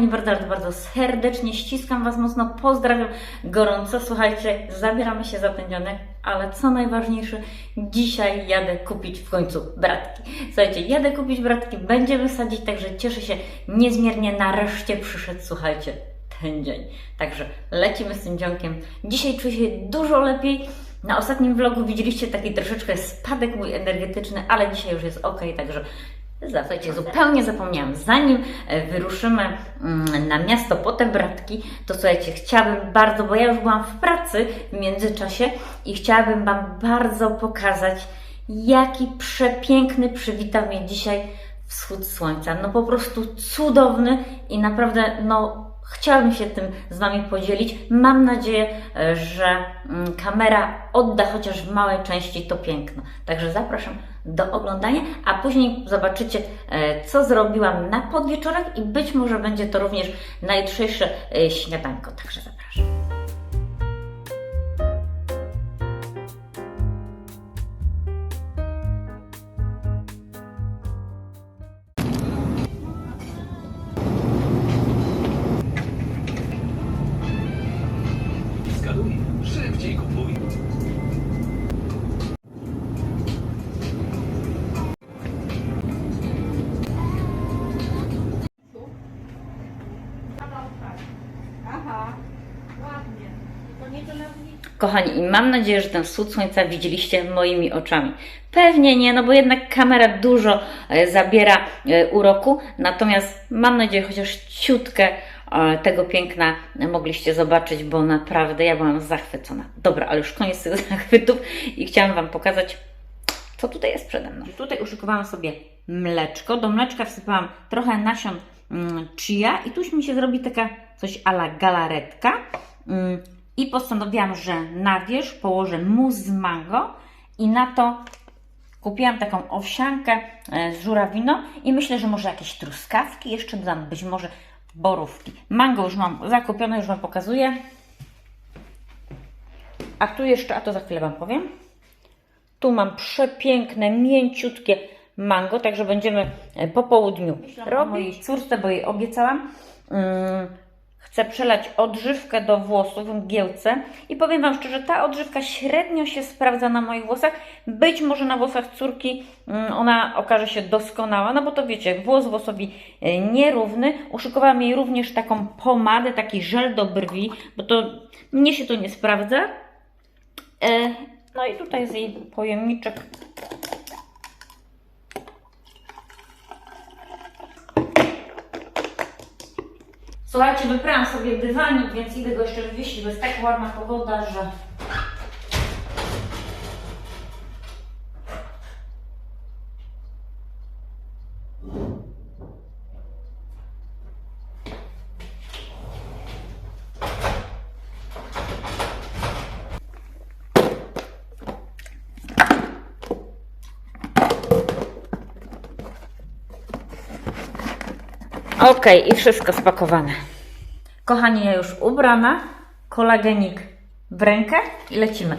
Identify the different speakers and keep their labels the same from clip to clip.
Speaker 1: kochani, bardzo, bardzo, bardzo serdecznie ściskam Was mocno, pozdrawiam gorąco. Słuchajcie, zabieramy się za ten dzionek, ale co najważniejsze, dzisiaj jadę kupić w końcu bratki. Słuchajcie, jadę kupić bratki, będziemy sadzić, także cieszę się niezmiernie. Nareszcie przyszedł, słuchajcie, ten dzień. Także lecimy z tym dzionkiem. Dzisiaj czuję się dużo lepiej. Na ostatnim vlogu widzieliście taki troszeczkę spadek mój energetyczny, ale dzisiaj już jest ok, także Słuchajcie, zupełnie zapomniałam. Zanim e, wyruszymy mm, na miasto po te bratki, to słuchajcie, chciałabym bardzo, bo ja już byłam w pracy w międzyczasie i chciałabym Wam bardzo pokazać, jaki przepiękny przywitał mnie dzisiaj wschód słońca. No po prostu cudowny i naprawdę, no chciałabym się tym z Wami podzielić. Mam nadzieję, e, że mm, kamera odda chociaż w małej części to piękno. Także zapraszam do oglądania, a później zobaczycie, e, co zrobiłam na podwieczorek i być może będzie to również na jutrzejsze e, śniadanko. Także zapraszam. Kochani, i mam nadzieję, że ten wschód słońca widzieliście moimi oczami. Pewnie nie, no bo jednak kamera dużo e, zabiera e, uroku, natomiast mam nadzieję, chociaż ciutkę e, tego piękna mogliście zobaczyć, bo naprawdę ja byłam zachwycona. Dobra, ale już koniec tych zachwytów i chciałam Wam pokazać, co tutaj jest przede mną. Tutaj uszykowałam sobie mleczko. Do mleczka wsypałam trochę nasion mm, chia i tuż mi się zrobi taka coś ala galaretka. I postanowiłam, że na wierzch położę mus z mango i na to kupiłam taką owsiankę e, z żurawiną i myślę, że może jakieś truskawki jeszcze dodam, być może borówki. Mango już mam zakupione, już Wam pokazuję. A tu jeszcze, a to za chwilę Wam powiem. Tu mam przepiękne, mięciutkie mango, także będziemy e, po południu robić. Mojej córce, bo jej obiecałam. Mm, Chcę przelać odżywkę do włosów w mgiełce i powiem Wam szczerze, ta odżywka średnio się sprawdza na moich włosach. Być może na włosach córki mm, ona okaże się doskonała, no bo to wiecie, włos włosowi e, nierówny. Uszykowałam jej również taką pomadę, taki żel do brwi, bo to mnie się to nie sprawdza. E, No i tutaj jest jej pojemniczek. Słuchajcie, wyprałam sobie dywanik, więc idę go jeszcze wywiesić, bo jest tak ładna pogoda, że... Okej, i wszystko spakowane. Kochani, ja już ubrana, kolagenik w rękę i lecimy.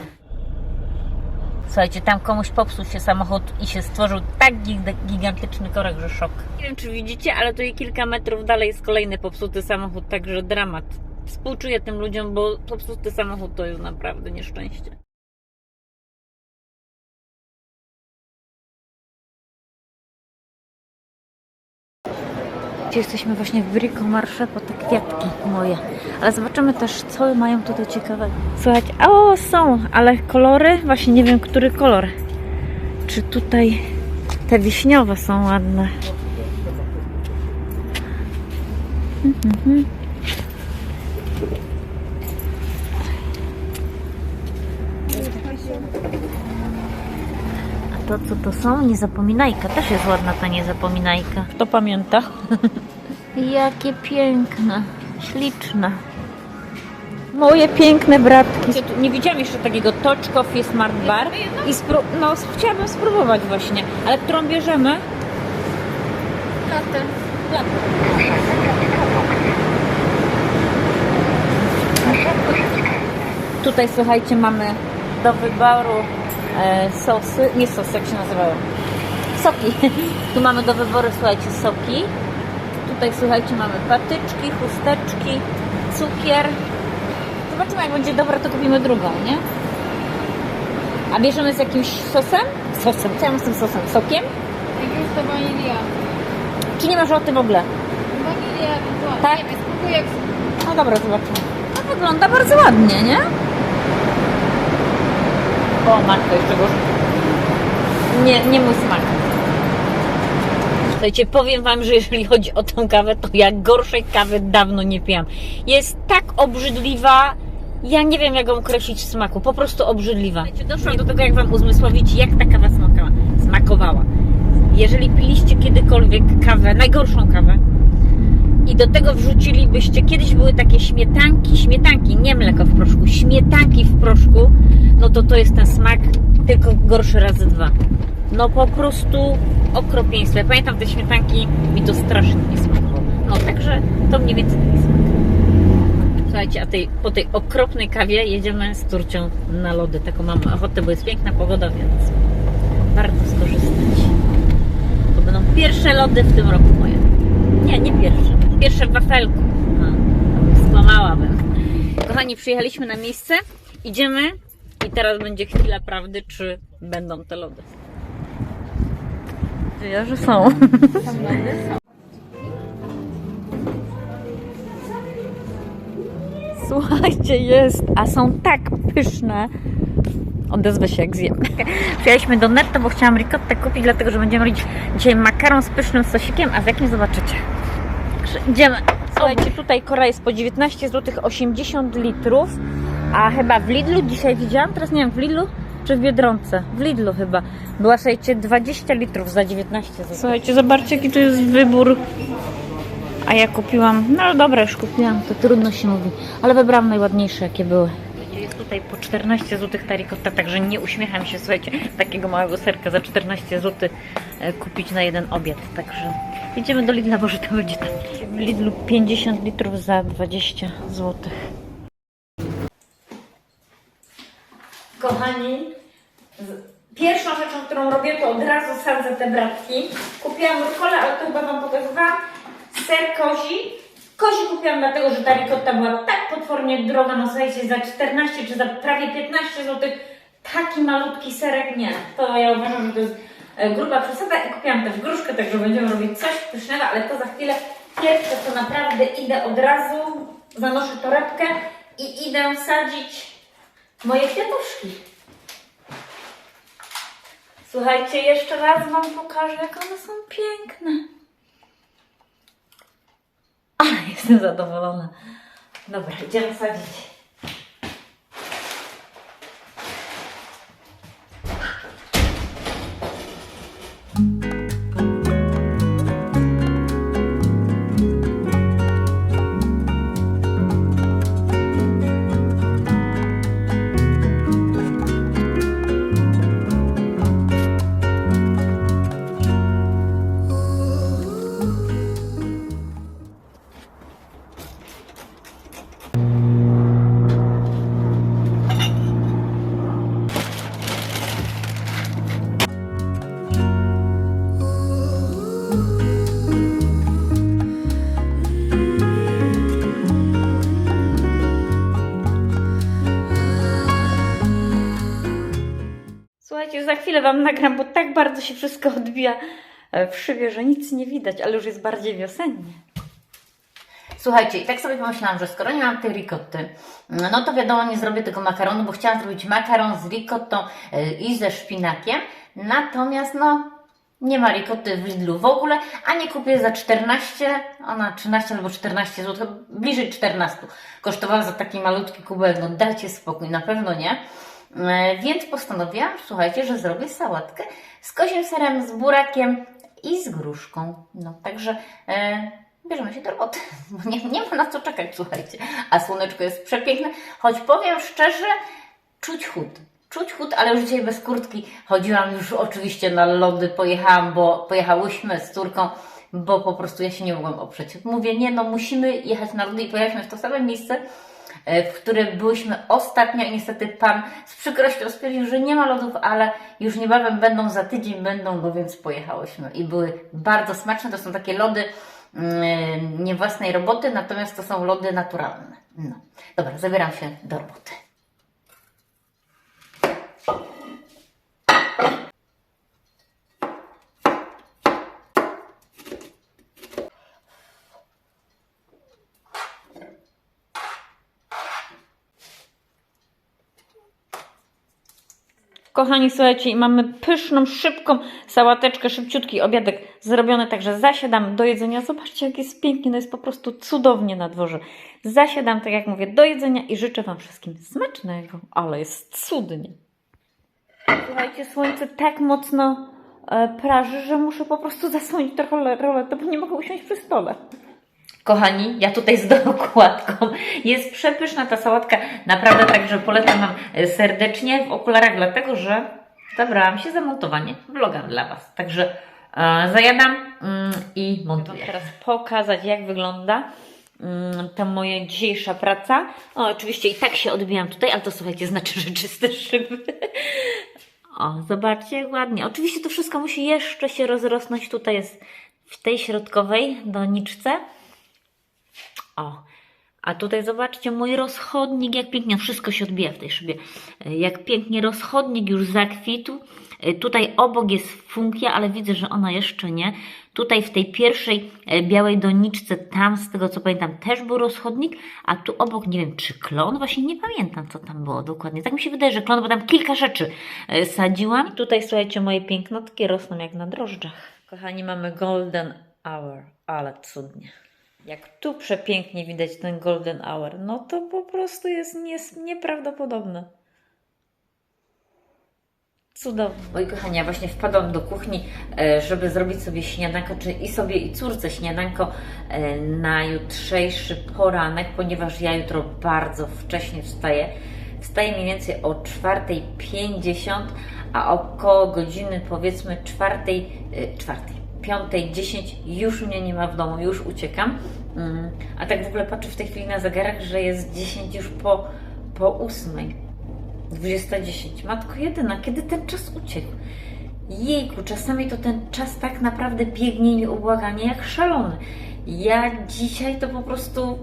Speaker 1: Słuchajcie, tam komuś popsuł się samochód i się stworzył tak gig- gigantyczny korek, że szok. Nie wiem, czy widzicie, ale tu i kilka metrów dalej jest kolejny popsuty samochód, także dramat. Współczuję tym ludziom, bo popsuty samochód to jest naprawdę nieszczęście. Gdzie jesteśmy właśnie w Bricomarsze po te kwiatki moje. Ale zobaczymy też, co mają tutaj ciekawego. Słuchajcie, o są, ale kolory, właśnie nie wiem, który kolor. Czy tutaj te wiśniowe są ładne? Mhm. A to co to są? Niezapominajka. Też jest ładna ta niezapominajka. Kto pamięta? Jakie piękne, śliczne. Moje piękne bratki. Nie widziałam jeszcze takiego Touch Coffee Smart Bar. I spró- no, chciałabym spróbować właśnie. Ale którą bierzemy?
Speaker 2: Latte.
Speaker 1: Tutaj słuchajcie, mamy do wyboru e, sosy, nie sosy, jak się nazywają? Soki. Tu mamy do wyboru, słuchajcie, soki. Tutaj słuchajcie, mamy patyczki, chusteczki, cukier. Zobaczymy, jak będzie dobra, to kupimy drugą, nie? A bierzemy z jakimś sosem? Sosem, co ja mam z tym sosem? Sokiem?
Speaker 2: Jak już to wanilia.
Speaker 1: Czy nie masz ochoty w ogóle?
Speaker 2: Wanilia ewentualnie.
Speaker 1: Tak?
Speaker 2: Nie wiem, spróbuję jak...
Speaker 1: No dobra, zobaczymy. No wygląda bardzo ładnie, nie? O, matko, jeszcze gorzej. Nie, nie mój smak. Słuchajcie, powiem Wam, że jeżeli chodzi o tą kawę, to ja gorszej kawy dawno nie piłam. Jest tak obrzydliwa, ja nie wiem jak ją określić w smaku, po prostu obrzydliwa. Słuchajcie, doszłam do tego, jak Wam uzmysłowić, jak ta kawa smakała. Smakowała. Jeżeli piliście kiedykolwiek kawę, najgorszą kawę, i do tego wrzucilibyście, kiedyś były takie śmietanki, śmietanki, nie mleko w proszku, śmietanki w proszku, no to to jest ten smak, tylko gorszy razy dwa. No po prostu okropieństwo. Ja pamiętam te śmietanki, mi to strasznie nie smakowało. No także to mniej więcej taki smak. Słuchajcie, a tej, po tej okropnej kawie jedziemy z Turcią na lody. Taką mam ochotę, bo jest piękna pogoda, więc warto skorzystać. To będą pierwsze lody w tym roku moje. Nie, nie pierwsze. Pierwsze w wafelku. No. Kochani, przyjechaliśmy na miejsce. Idziemy i teraz będzie chwila prawdy, czy będą te lody. Ja, że są. Słuchajcie, jest, a są tak pyszne. Odezwę się jak zjem. Przyjechaliśmy do Netto, bo chciałam ricottę kupić, dlatego że będziemy robić dzisiaj makaron z pysznym sosikiem, a z jakim zobaczycie. Także idziemy. Słuchajcie, tutaj kora jest po 19 zł 80 litrów, a chyba w Lidlu dzisiaj widziałam, teraz nie wiem, w Lidlu czy w Biedronce? W Lidlu chyba. Była, słuchajcie, 20 litrów za 19 zł. Słuchajcie, zobaczcie jaki to jest wybór. A ja kupiłam, no dobra, już kupiłam, to trudno się mówi, ale wybrałam najładniejsze jakie były. Jest tutaj po 14 zł ta ricotta, także nie uśmiecham się, słuchajcie, takiego małego serka za 14 zł e, kupić na jeden obiad. Także idziemy do Lidla, może to będzie tam. W Lidlu 50 litrów za 20 zł. Kochani, pierwszą rzeczą, którą robię, to od razu sadzę te bratki. Kupiłam rukolę, ale to chyba Wam pokazywałam. Ser kozi. Kozi kupiłam dlatego, że ta ricotta była tak potwornie droga, no słuchajcie, za 14 czy za prawie 15 zł. Taki malutki serek, nie. To ja uważam, że to jest e, gruba przesada i kupiłam też gruszkę, także będziemy robić coś pysznego, ale to za chwilę. Pierwsze to naprawdę idę od razu, zanoszę torebkę i idę sadzić moje kwiatuszki. Słuchajcie, jeszcze raz Wam pokażę, jak one są piękne. Ale jestem zadowolona. Dobra, idziemy sadzić. Chwilę Wam nagram, bo tak bardzo się wszystko odbija e, w szybie, że nic nie widać, ale już jest bardziej wiosennie. Słuchajcie, i tak sobie pomyślałam, że skoro nie mam tej ricotty, no to wiadomo, nie zrobię tego makaronu, bo chciałam zrobić makaron z ricottą e, i ze szpinakiem. Natomiast, no, nie ma ricotty w Lidlu w ogóle, a nie kupię za 14, ona 13 albo 14 zł, bliżej 14. Kosztowała za taki malutki kubek, no dajcie spokój, na pewno nie. E, Więc postanowiłam, słuchajcie, że zrobię sałatkę z kozim serem, z burakiem i z gruszką. No, także e, bierzemy się do roboty, bo nie, nie ma na co czekać, słuchajcie. A słoneczko jest przepiękne, choć powiem szczerze, czuć chód. Czuć chód, ale już dzisiaj bez kurtki chodziłam już oczywiście na lody, pojechałam, bo pojechałyśmy z córką, bo po prostu ja się nie mogłam oprzeć. Mówię, nie no, musimy jechać na lody i pojechaliśmy w to same miejsce, w którym byłyśmy ostatnio i niestety Pan z przykrością stwierdził, że nie ma lodów, ale już niebawem będą, za tydzień będą, no więc pojechałyśmy i były bardzo smaczne. To są takie lody mm, nie własnej roboty, natomiast to są lody naturalne. No. Dobra, zabieram się do roboty. Kochani, słuchajcie, i mamy pyszną, szybką sałateczkę, szybciutki obiadek zrobiony, także zasiadam do jedzenia. Zobaczcie, jak jest pięknie, no jest po prostu cudownie na dworze. Zasiadam, tak jak mówię, do jedzenia i życzę Wam wszystkim smacznego, ale jest cudnie. Słuchajcie, słońce tak mocno e, praży, że muszę po prostu zasłonić trochę roletę, bo nie mogę usiąść przy stole. Kochani, ja tutaj z dokładką. Jest przepyszna ta sałatka. Naprawdę także polecam Wam serdecznie w okularach, dlatego że zabrałam się za montowanie vloga dla Was. Także e, zajadam mm, i montuję. teraz pokazać, jak wygląda mm, ta moja dzisiejsza praca. O, oczywiście i tak się odbijam tutaj, ale to słuchajcie, znaczy, że czyste szyby. O, zobaczcie, ładnie. Oczywiście to wszystko musi jeszcze się rozrosnąć. Tutaj jest w tej środkowej doniczce. O, a tutaj zobaczcie mój rozchodnik, jak pięknie, wszystko się odbija w tej szybie. Jak pięknie rozchodnik już zakwitł. E, Tutaj obok jest funkia, ale widzę, że ona jeszcze nie. Tutaj w tej pierwszej e, białej doniczce, tam z tego co pamiętam, też był rozchodnik, a tu obok nie wiem, czy klon, właśnie nie pamiętam co tam było dokładnie. Tak mi się wydaje, że klon, bo tam kilka rzeczy e, sadziłam. I tutaj słuchajcie, moje pięknotki rosną jak na drożdżach. Kochani, mamy golden hour, ale cudnie. Jak tu przepięknie widać ten golden hour, no to po prostu jest nieprawdopodobne. Cudowne. Moi kochani, ja właśnie wpadłam do kuchni, e, żeby zrobić sobie śniadanko, czy i sobie i córce śniadanko e, na jutrzejszy poranek, ponieważ ja jutro bardzo wcześnie wstaję. Wstaję mniej więcej o 4.50, a około godziny powiedzmy 4, e, 4, 5.10 już mnie nie ma w domu, już uciekam. Mm, A tak w ogóle patrzę w tej chwili na zegarek, że jest 10 już po, po 8. 20.10. Matko jedyna, kiedy ten czas uciekł? Jejku, czasami to ten czas tak naprawdę biegnie nieubłaganie jak szalony. Ja dzisiaj to po prostu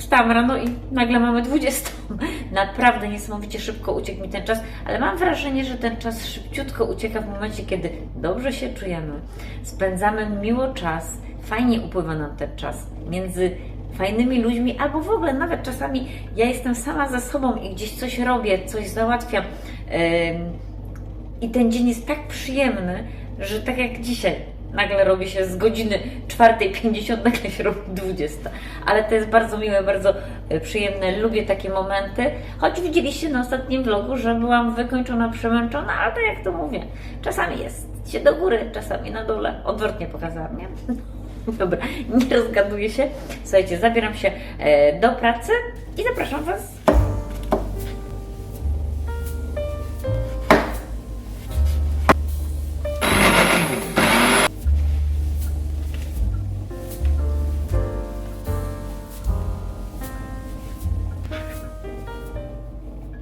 Speaker 1: wstałam rano i nagle mamy 20. Naprawdę niesamowicie szybko uciekł mi ten czas, ale mam wrażenie, że ten czas szybciutko ucieka w momencie, kiedy dobrze się czujemy, spędzamy miło czas, fajnie upływa nam ten czas między fajnymi ludźmi, albo w ogóle nawet czasami ja jestem sama ze sobą i gdzieś coś robię, coś załatwiam. Ym, i ten dzień jest tak przyjemny, że tak jak dzisiaj, nagle robi się z godziny 4.50, nagle się robi 20. Ale to jest bardzo miłe, bardzo e, przyjemne. Lubię takie momenty. Choć widzieliście na ostatnim vlogu, że byłam wykończona, przemęczona, ale tak jak to mówię, czasami jest się do góry, czasami na dole. Odwrotnie pokazałam, nie? Dobra, nie rozgaduję się. Słuchajcie, zabieram się e, do pracy i zapraszam Was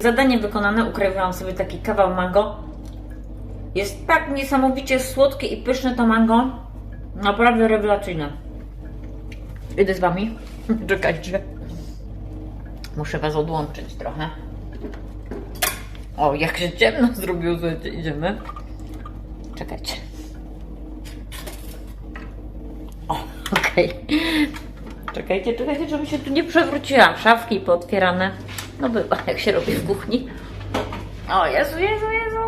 Speaker 1: Zadanie wykonane, ukrywałam sobie taki kawał mango. Jest tak niesamowicie słodkie i pyszne to mango. Naprawdę rewelacyjne. Idę z Wami. Czekajcie. Muszę Was odłączyć trochę. O, jak się ciemno zrobiło, słuchajcie, idziemy. Czekajcie. O, okej. Czekajcie, czekajcie, żebym się tu nie przewróciła. Szafki pootwierane. No bywa, jak się robi w kuchni. O, Jezu, Jezu, Jezu!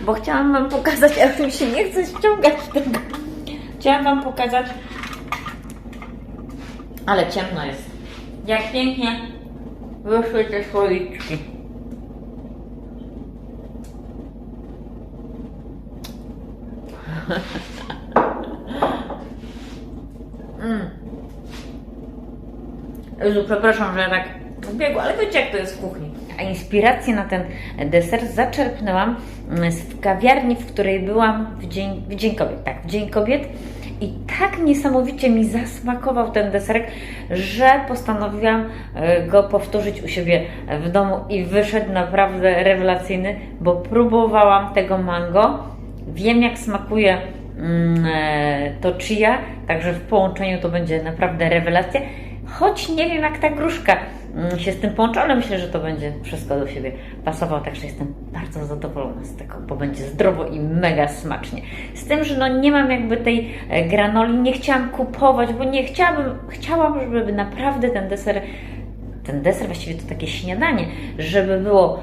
Speaker 1: Bo chciałam Wam pokazać, ale mi się nie chce ściągać tego. Chciałam Wam pokazać, ale ciemno jest. Jak pięknie wyszły te słoiczki. Jezu, przepraszam, że tak biegła, ale wiecie jak to jest w kuchni. A inspirację na ten deser zaczerpnęłam z kawiarni, w której byłam w dzień, w dzień Kobiet. Tak, w Dzień Kobiet. I tak niesamowicie mi zasmakował ten deserek, że postanowiłam e, go powtórzyć u siebie w domu i wyszedł naprawdę rewelacyjny, bo próbowałam tego mango. Wiem jak smakuje mm, e, to chia, także w połączeniu to będzie naprawdę rewelacja. Choć nie wiem, jak ta gruszka mm, się z tym połączy, ale myślę, że to będzie wszystko do siebie pasowało, także jestem bardzo zadowolona z tego, bo będzie zdrowo i mega smacznie. Z tym, że no nie mam jakby tej e, granoli, nie chciałam kupować, bo nie chciałabym, chciałam, żeby naprawdę ten deser, ten deser, właściwie to takie śniadanie, żeby było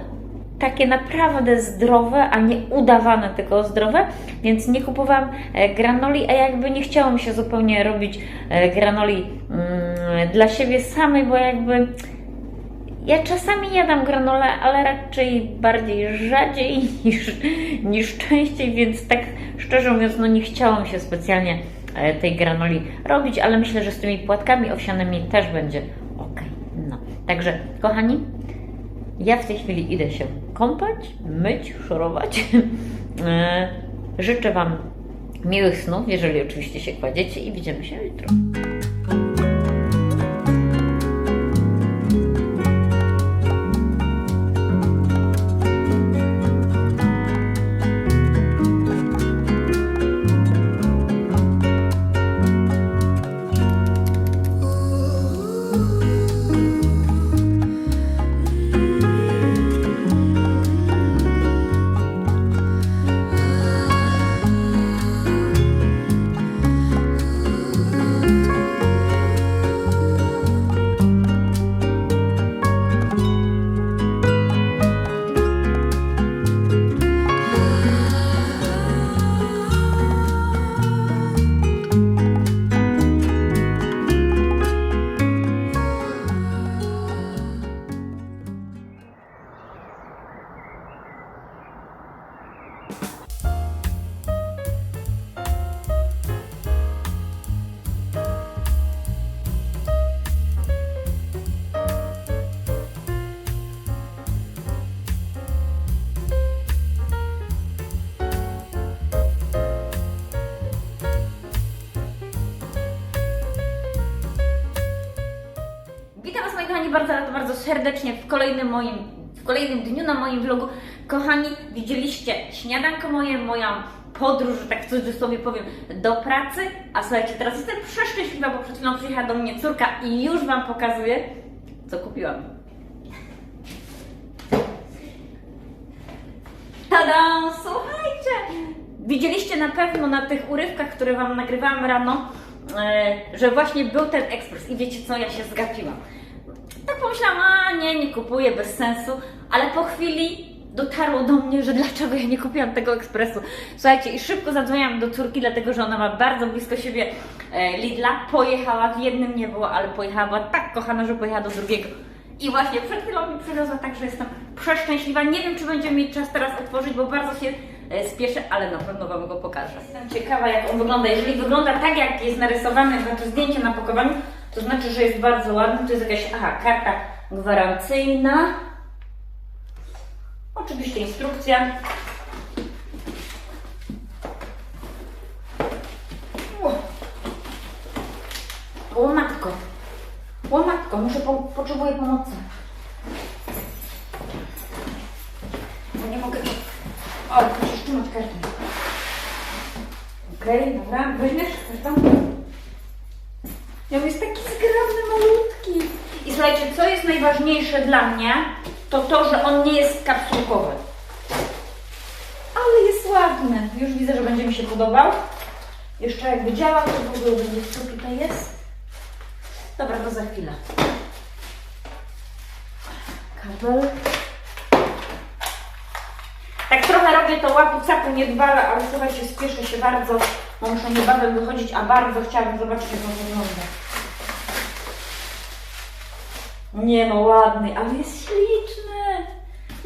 Speaker 1: takie naprawdę zdrowe, a nie udawane tylko zdrowe, więc nie kupowałam e, granoli, a jakby nie chciało mi się zupełnie robić e, granoli mm, dla siebie samej, bo jakby ja czasami jadam granole, ale raczej bardziej rzadziej niż, niż częściej, więc tak szczerze mówiąc, no nie chciało mi się specjalnie e, tej granoli robić, ale myślę, że z tymi płatkami owsianymi też będzie ok. No, także kochani, ja w tej chwili idę się kąpać, myć, szorować. E, Życzę Wam miłych snów, jeżeli oczywiście się kładziecie i widzimy się jutro. Kolejnym moim, w kolejnym dniu na moim vlogu. Kochani, widzieliście śniadanko moje, moją podróż, że tak w cudzysłowie powiem, do pracy. A słuchajcie, teraz jestem przeszczęśliwa, bo przed chwilą przyjechała do mnie córka i już Wam pokazuję, co kupiłam. Tada! Słuchajcie! Widzieliście na pewno na tych urywkach, które Wam nagrywałam rano, e, że właśnie był ten ekspres i wiecie co, ja się zgapiłam. Tak pomyślałam, a nie, nie kupuję, bez sensu, ale po chwili dotarło do mnie, że dlaczego ja nie kupiłam tego ekspresu. Słuchajcie, i szybko zadzwoniłam do córki, dlatego że ona ma bardzo blisko siebie e, Lidla. Pojechała, w jednym nie było, ale pojechała, była tak kochana, że pojechała do drugiego. I właśnie przed chwilą mi przywiozła, także jestem przeszczęśliwa. Nie wiem, czy będziemy mieć czas teraz otworzyć, bo bardzo się e, spieszę, ale na pewno Wam go pokażę. Jestem ciekawa, jak on wygląda. Jeżeli wygląda tak, jak jest narysowany, znaczy zdjęcie na pakowaniu, to znaczy, że jest bardzo ładny. To jest jakaś, aha, karta gwarancyjna. Oczywiście instrukcja. O, o muszę po, potrzebuję pomocy. Bo nie mogę. O, musisz trzymać kartę. Okej, dobra, weźmiesz kartę? Ja jest taki zgrabny, malutki. I słuchajcie, co jest najważniejsze dla mnie, to to, że on nie jest kapsułkowy. Ale jest ładny. Już widzę, że będzie mi się podobał. Jeszcze jakby działał, to w ogóle będzie co tutaj jest. Dobra, to za chwilę. Kabel. Tak trochę robię to łapu capu nie dbale, ale słuchajcie, spieszę się bardzo, bo muszę niebawem wychodzić, a bardzo chciałabym zobaczyć, jak on wygląda. Nie no, ładny, ale jest śliczny.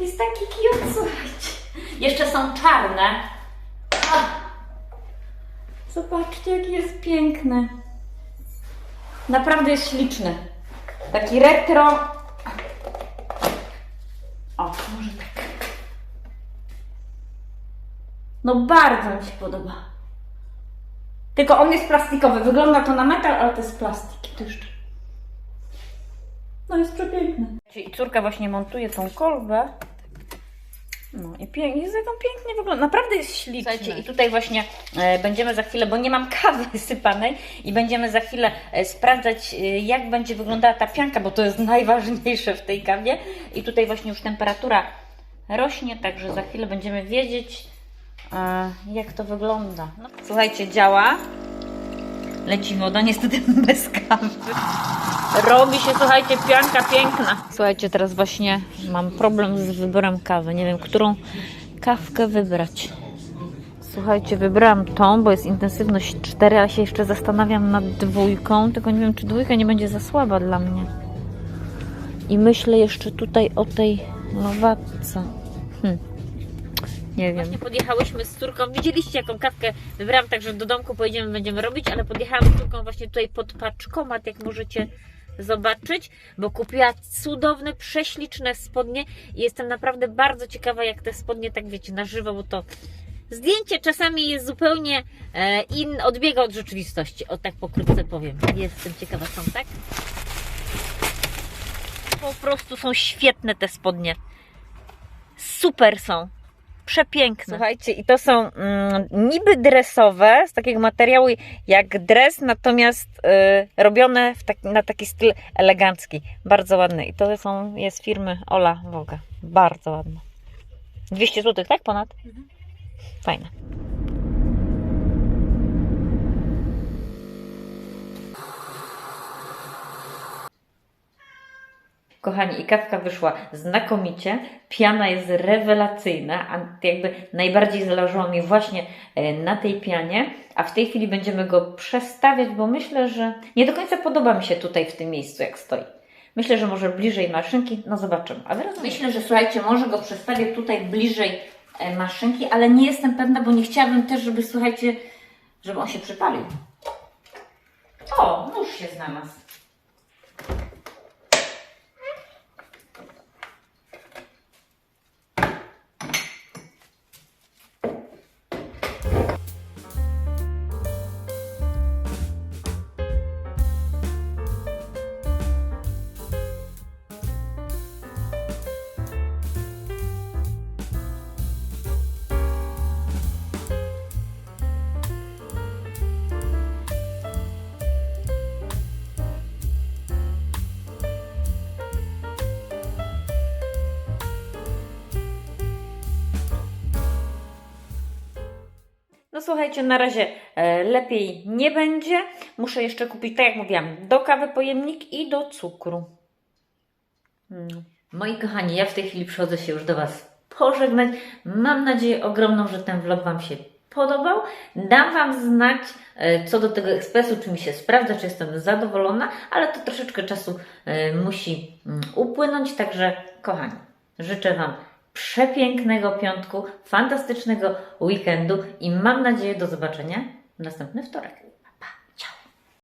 Speaker 1: Jest taki cute, słuchajcie. Jeszcze są czarne. Zobaczcie, jaki jest piękny. Naprawdę jest śliczny. Taki retro. O, może tak. No bardzo mi się podoba. Tylko on jest plastikowy. Wygląda to na metal, ale to jest plastik. To jeszcze. No jest przepiękny. Czyli córka właśnie montuje tą kolbę. No i pięknie, jest pięknie wygląda. Naprawdę jest śliczny. Słuchajcie, i tutaj właśnie e, będziemy za chwilę, bo nie mam kawy sypanej i będziemy za chwilę e, sprawdzać, e, jak będzie wyglądała ta pianka, bo to jest najważniejsze w tej kawie. I tutaj właśnie już temperatura rośnie, także za chwilę będziemy wiedzieć, jak to wygląda. No, słuchajcie, działa. Leci woda, niestety bez kawy. Robi się, słuchajcie, pianka piękna. Słuchajcie, teraz właśnie mam problem z wyborem kawy. Nie wiem, którą kawkę wybrać. Słuchajcie, wybrałam tą, bo jest intensywność 4, ale się jeszcze zastanawiam nad dwójką, tylko nie wiem, czy dwójka nie będzie za słaba dla mnie. I myślę jeszcze tutaj o tej lowatce. Hm. Nie wiem. Właśnie podjechałyśmy z córką. Widzieliście, jaką kawkę wybrałam, także do domku pojedziemy, będziemy robić, ale podjechałam z córką właśnie tutaj pod paczkomat, jak możecie zobaczyć, bo kupiła cudowne, prześliczne spodnie i jestem naprawdę bardzo ciekawa, jak te spodnie, tak wiecie, na żywo, bo to zdjęcie czasami jest zupełnie e, in, odbiega od rzeczywistości, o tak pokrótce powiem. Jestem ciekawa, są tak? Po prostu są świetne te spodnie. Super są. Przepiękne. Słuchajcie, i to są mm, niby dresowe, z takiego materiału jak dres, natomiast y, robione taki, na taki styl elegancki. Bardzo ładne. I to są, jest firmy Ola Woga. Bardzo ładne. 200 zł, tak? Ponad? Fajne. Kochani, i kawka wyszła znakomicie. Piana jest rewelacyjna, a jakby najbardziej zależało mi właśnie e, na tej pianie, a w tej chwili będziemy go przestawiać, bo myślę, że nie do końca podoba mi się tutaj w tym miejscu, jak stoi. Myślę, że może bliżej maszynki, no zobaczymy. A teraz myślę, że słuchajcie, może go przestawię tutaj bliżej e, maszynki, ale nie jestem pewna, bo nie chciałabym też, żeby słuchajcie, żeby on się przypalił. O, nóż się znalazł. Słuchajcie, na razie e, lepiej nie będzie. Muszę jeszcze kupić, tak jak mówiłam, do kawy pojemnik i do cukru. No. Moi kochani, ja w tej chwili przychodzę się już do Was pożegnać. Mam nadzieję ogromną, że ten vlog Wam się podobał. Dam Wam znać e, co do tego ekspresu, czy mi się sprawdza, czy jestem zadowolona, ale to troszeczkę czasu e, musi mm, upłynąć. Także, kochani, życzę Wam przepięknego piątku, fantastycznego weekendu i mam nadzieję do zobaczenia w następny wtorek.